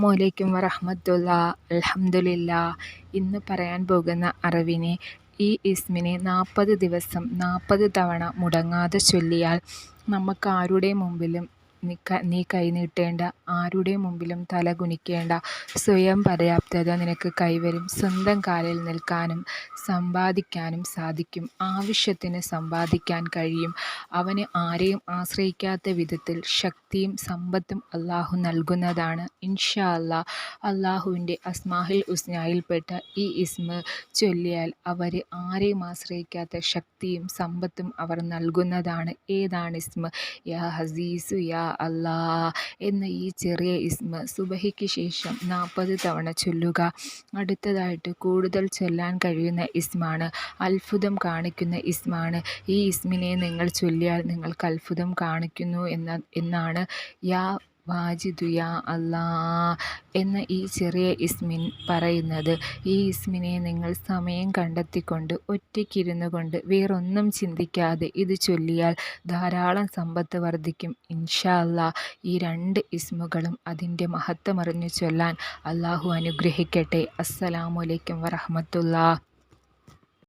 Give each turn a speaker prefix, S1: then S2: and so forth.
S1: അസ്സലാമലൈക്കും വറഹമത്തുള്ള. അലഹമുല്ല ഇന്ന് പറയാൻ പോകുന്ന അറിവിനെ ഈ ഇസ്മിനെ നാൽപ്പത് ദിവസം നാൽപ്പത് തവണ മുടങ്ങാതെ ചൊല്ലിയാൽ നമുക്ക് ആരുടെ മുമ്പിലും നീ കൈനീട്ടേണ്ട ആരുടെ മുമ്പിലും തല കുനിക്കേണ്ട. സ്വയം പര്യാപ്തത നിനക്ക് കൈവരും. സ്വന്തം കാലിൽ നിൽക്കാനും സമ്പാദിക്കാനും സാധിക്കും. ആവശ്യത്തിന് സമ്പാദിക്കാൻ കഴിയും. അവന് ആരെയും ആശ്രയിക്കാത്ത വിധത്തിൽ ശക്തിയും സമ്പത്തും അള്ളാഹു നൽകുന്നതാണ്. ഇൻഷാ അല്ലാ അള്ളാഹുവിന്റെ അസ്മാഹിൽ ഉസ്നായിൽപ്പെട്ട ഈ ഇസ്മ ചൊല്ലിയാൽ അവർ ആരെയും ആശ്രയിക്കാത്ത ശക്തിയും സമ്പത്തും അവർ നൽകുന്നതാണ്. ഏതാണ് ഇസ്മ? യാ ഹസീസു യാ അല്ലാ എന്ന ഈ ചെറിയ ഇസ്മ സുബഹിക്ക് ശേഷം നാൽപ്പത് തവണ ചൊല്ലുക. അടുത്തതായിട്ട് കൂടുതൽ ചൊല്ലാൻ കഴിയുന്ന ഇസ്മാണ്. അത്ഭുതം കാണിക്കുന്ന ഇസ്മാണ്. ഈ ഇസ്മിനെ നിങ്ങൾ ചൊല്ലിയാൽ നിങ്ങൾക്ക് അത്ഭുതം കാണിക്കുന്നു എന്ന എന്നാണ് യാ വാജിദു യാ അല്ലാ എന്ന ഈ ചെറിയ ഇസ്മിൻ പറയുന്നത്. ഈ ഇസ്മിനെ നിങ്ങൾ സമയം കണ്ടെത്തിക്കൊണ്ട് ഒറ്റയ്ക്കിരുന്നു കൊണ്ട് വേറൊന്നും ചിന്തിക്കാതെ ഇത് ചൊല്ലിയാൽ ധാരാളം സമ്പത്ത് വർദ്ധിക്കും ഇൻഷാ അല്ലാ. ഈ രണ്ട് ഇസ്മുകളും അതിന്റെ മഹത്വമറിഞ്ഞു ചൊല്ലാൻ അള്ളാഹു അനുഗ്രഹിക്കട്ടെ. അസ്സലാമലൈക്കും വറഹമത്തുള്ള.